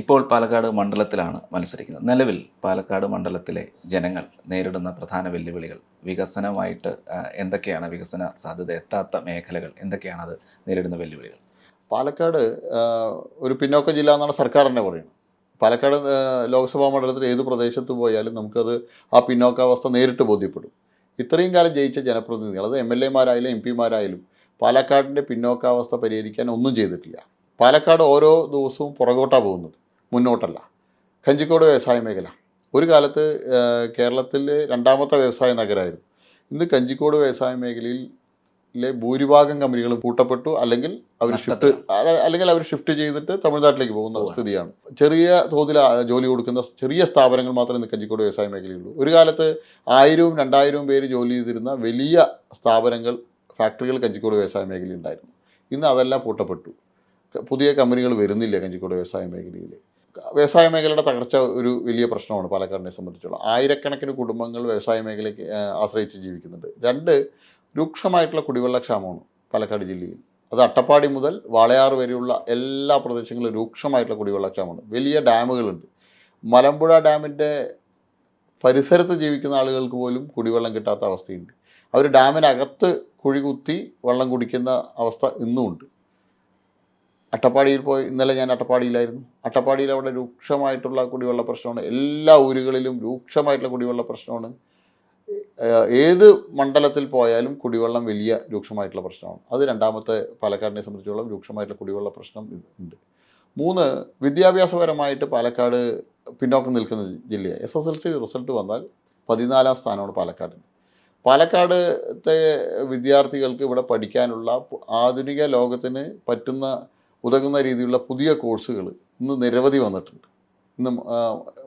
ഇപ്പോൾ പാലക്കാട് മണ്ഡലത്തിലാണ് മത്സരിക്കുന്നത്. നിലവിൽ പാലക്കാട് മണ്ഡലത്തിലെ ജനങ്ങൾ നേരിടുന്ന പ്രധാന വെല്ലുവിളികൾ വികസനമായിട്ട് എന്തൊക്കെയാണ് വികസന സാധ്യത എത്താത്ത മേഖലകൾ എന്തൊക്കെയാണ് അത് നേരിടുന്ന വെല്ലുവിളികൾ? പാലക്കാട് ഒരു പിന്നോക്ക ജില്ല എന്നാണ് സർക്കാർ തന്നെ പറയുന്നത്. പാലക്കാട് ലോക്സഭാ മണ്ഡലത്തിൽ ഏത് പ്രദേശത്ത് പോയാലും നമുക്കത് ആ പിന്നോക്കാവസ്ഥ നേരിട്ട് ബോധ്യപ്പെടും. ഇത്രയും കാലം ജയിച്ച ജനപ്രതിനിധികൾ അത് എം എൽ എമാരായാലും എം പിമാരായാലും പാലക്കാടിന്റെ പിന്നോക്കാവസ്ഥ പരിഹരിക്കാൻ ഒന്നും ചെയ്തിട്ടില്ല. പാലക്കാട് ഓരോ ദിവസവും പുറകോട്ടാണ് പോകുന്നത്. മുന്നോട്ടല്ല. കഞ്ചിക്കോട് വ്യവസായ മേഖല. ഒരു കാലത്ത് കേരളത്തിലെ രണ്ടാമത്തെ വ്യവസായ നഗരമായിരുന്നു ഇന്ന് കഞ്ചിക്കോട് വ്യവസായ മേഖലയിൽ ലെ ഭൂരിഭാഗം കമ്പനികളും കൂട്ടപ്പെട്ടു അല്ലെങ്കിൽ അവർ ഷിഫ്റ്റ് അല്ലെങ്കിൽ അവർ ഷിഫ്റ്റ് ചെയ്തിട്ട് തമിഴ്നാട്ടിലേക്ക് പോകുന്ന. സ്ഥിതിയാണ്. ചെറിയ തോതിൽ ജോലി കൊടുക്കുന്ന ചെറിയ സ്ഥാപനങ്ങൾ മാത്രമേ ഇന്ന് കഞ്ചിക്കോട് വ്യവസായ മേഖലയുള്ളൂ ഒരു കാലത്ത് ആയിരവും രണ്ടായിരവും പേര് ജോലി ചെയ്തിരുന്ന വലിയ സ്ഥാപനങ്ങൾ ഫാക്ടറികൾ കഞ്ചിക്കോട് വ്യവസായ മേഖലയിൽ ഉണ്ടായിരുന്നു. ഇന്ന് അതെല്ലാം പൂട്ടപ്പെട്ടു. പുതിയ കമ്പനികൾ വരുന്നില്ല കഞ്ചിക്കോട് വ്യവസായ മേഖലയിൽ. വ്യവസായ മേഖലയുടെ തകർച്ച ഒരു വലിയ പ്രശ്നമാണ് പാലക്കാടിനെ സംബന്ധിച്ചുള്ള ആയിരക്കണക്കിന് കുടുംബങ്ങൾ വ്യവസായ മേഖലയ്ക്ക് ആശ്രയിച്ച് ജീവിക്കുന്നുണ്ട്. രണ്ട് രൂക്ഷമായിട്ടുള്ള കുടിവെള്ള ക്ഷാമമാണ് പാലക്കാട് ജില്ലയിൽ. അത് അട്ടപ്പാടി മുതൽ വാളയാർ വരെയുള്ള എല്ലാ പ്രദേശങ്ങളിലും രൂക്ഷമായിട്ടുള്ള കുടിവെള്ള ക്ഷാമമാണ്. വലിയ ഡാമുകളുണ്ട്. മലമ്പുഴ ഡാമിന്റെ പരിസരത്ത് ജീവിക്കുന്ന ആളുകൾക്ക് പോലും കുടിവെള്ളം കിട്ടാത്ത അവസ്ഥയുണ്ട്. അവർ ഡാമിനകത്ത് കുഴി കുത്തി വെള്ളം കുടിക്കുന്ന അവസ്ഥ ഇന്നും ഉണ്ട് അട്ടപ്പാടിയിൽ പോയി ഇന്നലെ ഞാൻ അട്ടപ്പാടിയിലായിരുന്നു. അട്ടപ്പാടിയിൽ അവിടെ രൂക്ഷമായിട്ടുള്ള കുടിവെള്ള പ്രശ്നമാണ്. എല്ലാ ഊരുകളിലും രൂക്ഷമായിട്ടുള്ള കുടിവെള്ള പ്രശ്നമാണ്. ഏത് മണ്ഡലത്തിൽ പോയാലും കുടിവെള്ളം വലിയ രൂക്ഷമായിട്ടുള്ള പ്രശ്നമാണ്. അത് രണ്ടാമത്തെ പാലക്കാടിനെ സംബന്ധിച്ചോളം രൂക്ഷമായിട്ടുള്ള കുടിവെള്ള പ്രശ്നം ഉണ്ട്. മൂന്ന് വിദ്യാഭ്യാസപരമായിട്ട് പാലക്കാട് പിന്നോക്കം നിൽക്കുന്ന ജില്ലയാണ് S S L C result വന്നാൽ പതിനാലാം സ്ഥാനമാണ് പാലക്കാടിന്. പാലക്കാടത്തെ വിദ്യാർത്ഥികൾക്ക് ഇവിടെ പഠിക്കാനുള്ള ആധുനിക ലോകത്തിന് പറ്റുന്ന ഉതകുന്ന രീതിയിലുള്ള പുതിയ കോഴ്സുകൾ ഇന്ന് നിരവധി വന്നിട്ടുണ്ട്. ഇന്ന്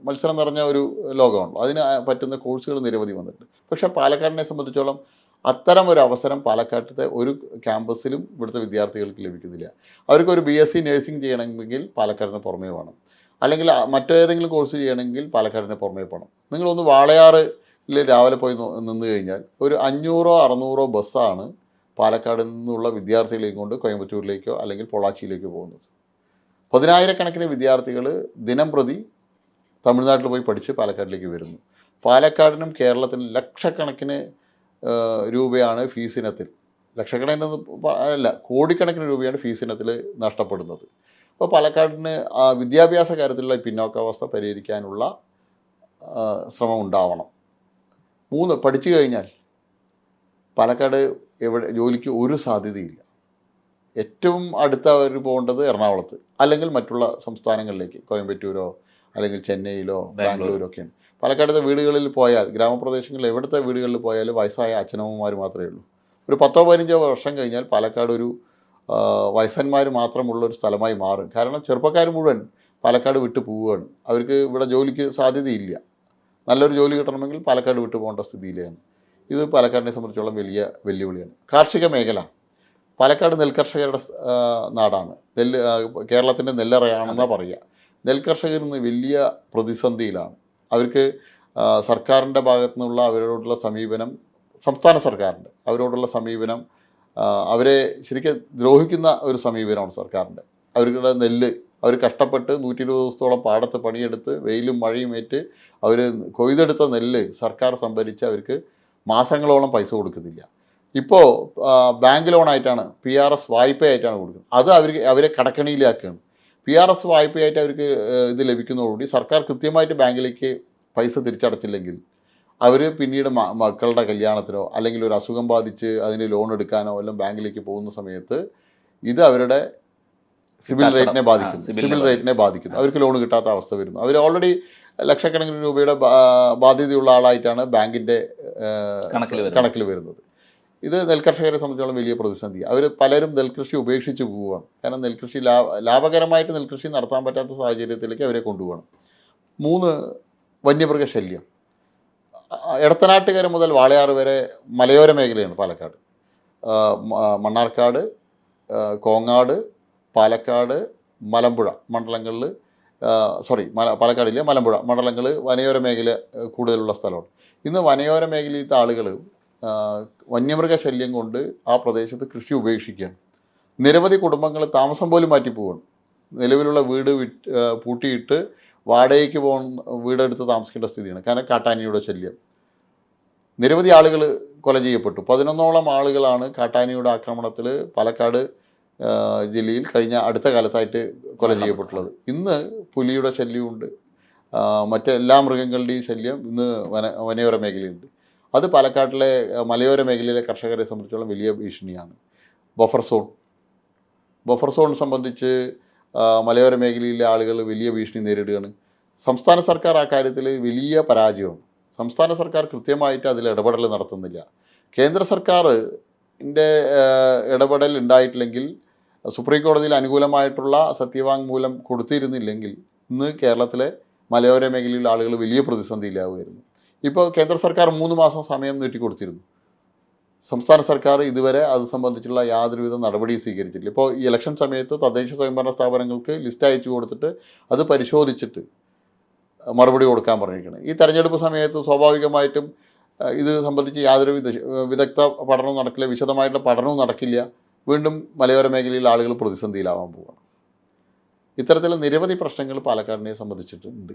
മത്സരം നിറഞ്ഞ ഒരു ലോകമാണല്ലോ. അതിന് പറ്റുന്ന കോഴ്സുകൾ നിരവധി വന്നിട്ടുണ്ട്. പക്ഷേ പാലക്കാടിനെ സംബന്ധിച്ചോളം അത്തരം ഒരു അവസരം പാലക്കാട്ടത്തെ ഒരു ക്യാമ്പസിലും ഇവിടുത്തെ വിദ്യാർത്ഥികൾക്ക് ലഭിക്കുന്നില്ല. അവർക്കൊരു ബി എസ് സി നഴ്സിംഗ് ചെയ്യണമെങ്കിൽ പാലക്കാടിന് പുറമേ വേണം. അല്ലെങ്കിൽ മറ്റേതെങ്കിലും കോഴ്സ് ചെയ്യണമെങ്കിൽ പാലക്കാടിന് പുറമേ പോകണം. നിങ്ങളൊന്ന് വാളയാറിൽ രാവിലെ പോയി നിന്ന് കഴിഞ്ഞാൽ ഒരു അഞ്ഞൂറോ അറുന്നൂറോ ബസ്സാണ് പാലക്കാട് നിന്നുള്ള വിദ്യാർത്ഥികളെയും കൊണ്ട് കോയമ്പത്തൂരിലേക്കോ അല്ലെങ്കിൽ പൊള്ളാച്ചിയിലേക്കോ പോകുന്നത്. പതിനായിരക്കണക്കിന് വിദ്യാർത്ഥികൾ ദിനം പ്രതി തമിഴ്നാട്ടിൽ പോയി പഠിച്ച് പാലക്കാടിലേക്ക് വരുന്നു. പാലക്കാടിനും കേരളത്തിനും ലക്ഷക്കണക്കിന് രൂപയാണ് ഫീസിനത്തിൽ. ലക്ഷക്കണക്കിന് അല്ല കോടിക്കണക്കിന് രൂപയാണ് ഫീസിനത്തിൽ നഷ്ടപ്പെടുന്നത്. അപ്പോൾ പാലക്കാടിന് വിദ്യാഭ്യാസ കാര്യത്തിലുള്ള പിന്നോക്കാവസ്ഥ പരിഹരിക്കാനുള്ള ശ്രമം ഉണ്ടാവണം. മൂന്ന് പഠിച്ചു കഴിഞ്ഞാൽ പാലക്കാട് എവിടെ ജോലിക്ക് ഒരു സാധ്യതയില്ല. ഏറ്റവും അടുത്ത അവർ പോകേണ്ടത് എറണാകുളത്ത്. അല്ലെങ്കിൽ മറ്റുള്ള സംസ്ഥാനങ്ങളിലേക്ക്. കോയമ്പത്തൂരോ അല്ലെങ്കിൽ ചെന്നൈയിലോ. ബാംഗ്ലൂരോ ഒക്കെയാണ് പാലക്കാടത്തെ വീടുകളിൽ പോയാൽ ഗ്രാമപ്രദേശങ്ങളിൽ എവിടുത്തെ വീടുകളിൽ പോയാലും വയസ്സായ അച്ഛനമ്മമാർ മാത്രമേ ഉള്ളൂ. ഒരു പത്തോ പതിനഞ്ചോ വർഷം കഴിഞ്ഞാൽ പാലക്കാട് ഒരു വയസ്സന്മാർ മാത്രമുള്ള ഒരു സ്ഥലമായി മാറും. കാരണം ചെറുപ്പക്കാർ മുഴുവൻ പാലക്കാട് വിട്ടു പോവുകയാണ്. അവർക്ക് ഇവിടെ ജോലിക്ക് സാധ്യതയില്ല. നല്ലൊരു ജോലി കിട്ടണമെങ്കിൽ പാലക്കാട് വിട്ടു പോകേണ്ട സ്ഥിതിയിലാണ്. ഇത് പാലക്കാടിനെ സംബന്ധിച്ചോളം വലിയ വെല്ലുവിളിയാണ്. കാർഷിക മേഖല പാലക്കാട് നെൽകർഷകരുടെ നാടാണ്. നെല്ല് കേരളത്തിന്റെ നെല്ലറയാണെന്നാണ് പറയുക നെൽകർഷകർ ഇന്ന് വലിയ പ്രതിസന്ധിയിലാണ്. അവർക്ക് സർക്കാരിന്റെ ഭാഗത്തു നിന്നുള്ള അവരോടുള്ള സമീപനം സംസ്ഥാന സർക്കാരിന്റെ അവരോടുള്ള സമീപനം അവരെ ശരിക്കും ദ്രോഹിക്കുന്ന ഒരു സമീപനമാണ് സർക്കാരിന്റെ അവരുടെ നെല്ല് അവർ കഷ്ടപ്പെട്ട് നൂറ്റി ഇരുപത് ദിവസത്തോളം പാടത്ത് പണിയെടുത്ത് വെയിലും മഴയും ഏറ്റ് അവർ കൊയ്തെടുത്ത നെല്ല് സർക്കാർ സംഭരിച്ച് അവർക്ക് മാസങ്ങളോളം പൈസ കൊടുക്കുന്നില്ല. ഇപ്പോൾ ബാങ്ക് ലോണായിട്ടാണ് പി ആർ എസ് വായ്പയായിട്ടാണ് കൊടുക്കുന്നത്. അത് അവർക്ക് അവരെ കടക്കണിയിലാക്കുകയാണ്. പി ആർ എസ് വായ്പയായിട്ട് അവർക്ക് ഇത് ലഭിക്കുന്നതോടുകൂടി സർക്കാർ കൃത്യമായിട്ട് ബാങ്കിലേക്ക് പൈസ തിരിച്ചടച്ചില്ലെങ്കിൽ അവർ പിന്നീട് മക്കളുടെ കല്യാണത്തിനോ അല്ലെങ്കിൽ ഒരു അസുഖം ബാധിച്ച് അതിന് ലോൺ എടുക്കാനോ എല്ലാം ബാങ്കിലേക്ക് പോകുന്ന സമയത്ത് ഇത് അവരുടെ സിവിൽ റേറ്റിനെ ബാധിക്കും സിവിൽ സിബിൽ റേറ്റിനെ ബാധിക്കുന്നു. അവർക്ക് ലോൺ കിട്ടാത്ത അവസ്ഥ വരുന്നു. അവർ ഓൾറെഡി ലക്ഷക്കണക്കിന് രൂപയുടെ ബാധ്യതയുള്ള ആളായിട്ടാണ് ബാങ്കിന്റെ കണക്കിൽ വരുന്നത്. ഇത് നെൽകർഷകരെ സംബന്ധിച്ചോളം വലിയ പ്രതിസന്ധി. അവർ പലരും നെൽകൃഷി ഉപേക്ഷിച്ച് പോവുകയാണ്. കാരണം നെൽകൃഷി ലാഭ ലാഭകരമായിട്ട് നെൽകൃഷി നടത്താൻ പറ്റാത്ത സാഹചര്യത്തിലേക്ക് അവരെ കൊണ്ടുപോകണം മൂന്ന് വന്യമൃഗ ശല്യം. എടത്തനാട്ടുകര മുതൽ വാളയാറ് വരെ മലയോര മേഖലയാണ് പാലക്കാട്. മണ്ണാർക്കാട് കോങ്ങാട് പാലക്കാട് മലമ്പുഴ മണ്ഡലങ്ങളിൽ സോറി മല പാലക്കാടിലെ മലമ്പുഴ മണ്ഡലങ്ങൾ വനയോര മേഖല കൂടുതലുള്ള സ്ഥലമാണ്. ഇന്ന് വനയോര മേഖലയിലത്തെ ആളുകൾ വന്യമൃഗ ശല്യം കൊണ്ട് ആ പ്രദേശത്ത് കൃഷി ഉപേക്ഷിക്കുകയാണ്. നിരവധി കുടുംബങ്ങൾ താമസം പോലും മാറ്റി നിലവിലുള്ള വീട് വിറ്റ് പൂട്ടിയിട്ട് വാടകയ്ക്ക് പോകുന്ന വീടെടുത്ത് താമസിക്കേണ്ട സ്ഥിതിയാണ്. കാരണം കാട്ടാനിയുടെ ശല്യം. നിരവധി ആളുകൾ കൊല ചെയ്യപ്പെട്ടു. പതിനൊന്നോളം ആളുകളാണ് കാട്ടാനിയുടെ ആക്രമണത്തിൽ പാലക്കാട് ജില്ലയിൽ കഴിഞ്ഞ അടുത്ത കാലത്തായിട്ട് കൊല ചെയ്യപ്പെട്ടുള്ളത്. ഇന്ന് പുലിയുടെ ശല്യമുണ്ട് മറ്റെല്ലാ മൃഗങ്ങളുടെയും ശല്യം ഇന്ന് വന വനയോര മേഖലയുണ്ട് അത് പാലക്കാട്ടിലെ മലയോര മേഖലയിലെ കർഷകരെ സംബന്ധിച്ചോളം വലിയ ഭീഷണിയാണ്. Buffer zone. ബഫർ സോൺ സംബന്ധിച്ച് മലയോര മേഖലയിലെ ആളുകൾ വലിയ ഭീഷണി നേരിടുകയാണ്. സംസ്ഥാന സർക്കാർ ആ കാര്യത്തിൽ വലിയ പരാജയമാണ്. സംസ്ഥാന സർക്കാർ കൃത്യമായിട്ട് അതിൽ ഇടപെടൽ നടത്തുന്നില്ല. കേന്ദ്ര സർക്കാർ ഇടപെടൽ ഉണ്ടായിട്ടില്ലെങ്കിൽ സുപ്രീം കോടതിയിൽ അനുകൂലമായിട്ടുള്ള സത്യവാങ്മൂലം കൊടുത്തിരുന്നില്ലെങ്കിൽ ഇന്ന് കേരളത്തിലെ മലയോര മേഖലയിലെ ആളുകൾ വലിയ പ്രതിസന്ധിയിലാവുമായിരുന്നു. ഇപ്പോൾ കേന്ദ്ര സർക്കാർ മൂന്ന് മാസം സമയം നീട്ടിക്കൊടുത്തിരുന്നു. സംസ്ഥാന സർക്കാർ ഇതുവരെ അത് സംബന്ധിച്ചുള്ള യാതൊരുവിധ നടപടിയും സ്വീകരിച്ചിട്ടില്ല. ഇപ്പോൾ ഈ ഇലക്ഷൻ സമയത്ത് തദ്ദേശ സ്വയംഭരണ സ്ഥാപനങ്ങൾക്ക് ലിസ്റ്റ് അയച്ചു കൊടുത്തിട്ട് അത് പരിശോധിച്ചിട്ട് മറുപടി കൊടുക്കാൻ പറഞ്ഞിരിക്കുന്നത് ഈ തെരഞ്ഞെടുപ്പ് സമയത്ത് സ്വാഭാവികമായിട്ടും ഇത് സംബന്ധിച്ച് യാതൊരു വിദ വിദഗ്ധ പഠനവും നടക്കില്ല വിശദമായിട്ടുള്ള പഠനവും നടക്കില്ല. വീണ്ടും മലയോര മേഖലയിൽ ആളുകൾ പ്രതിസന്ധിയിലാവാൻ പോവുകയാണ് ഇത്തരത്തിലുള്ള നിരവധി പ്രശ്നങ്ങൾ പാലക്കാടിനെ സംബന്ധിച്ചിട്ടുണ്ട്